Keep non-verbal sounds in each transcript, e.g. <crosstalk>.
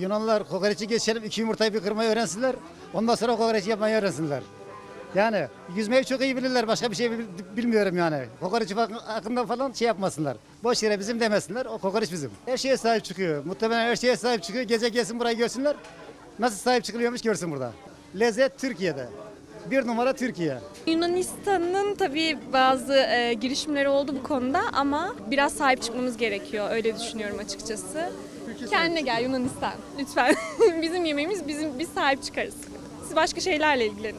Yunanlılar kokoreçi geçelim, iki yumurtayı bir kırmayı öğrensinler. Ondan sonra kokoreçi yapmayı öğrensinler. Yani yüzmeyi çok iyi bilirler. Başka bir şey bil- bilmiyorum yani. Kokoreçi falan hakkında falan şey yapmasınlar. Boş yere bizim demesinler. O kokoreç bizim. Her şeye sahip çıkıyor. Muhtemelen her şeye sahip çıkıyor. Gece gelsin burayı görsünler. Nasıl sahip çıkılıyormuş görsün burada. Lezzet Türkiye'de. Bir numara Türkiye. Yunanistan'ın tabii bazı e, girişimleri oldu bu konuda ama biraz sahip çıkmamız gerekiyor. Öyle düşünüyorum açıkçası. Kendine gel Yunanistan lütfen. <laughs> bizim yemeğimiz bizim biz sahip çıkarız. Siz başka şeylerle ilgilenin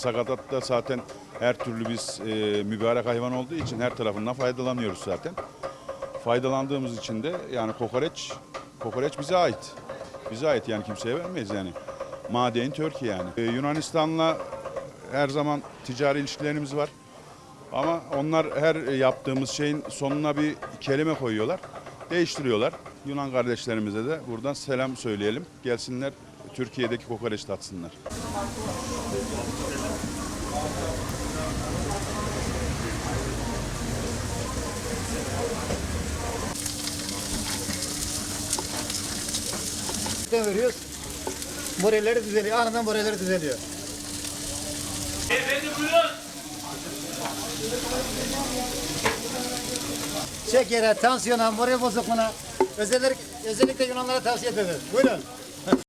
Sakatatta zaten her türlü biz e, mübarek hayvan olduğu için her tarafından faydalanıyoruz zaten. Faydalandığımız için de yani kokoreç, kokoreç bize ait. Bize ait yani kimseye vermeyiz yani. Maden Türkiye yani. E, Yunanistan'la her zaman ticari ilişkilerimiz var. Ama onlar her yaptığımız şeyin sonuna bir kelime koyuyorlar. Değiştiriyorlar. Yunan kardeşlerimize de buradan selam söyleyelim. Gelsinler Türkiye'deki kokoreç tatsınlar. Ne veriyoruz? Moralleri düzeliyor. Anından moralleri düzeliyor. Şekere, tansiyona, moral bozukluğuna özellikle, özellikle Yunanlara tavsiye ederim. Buyurun.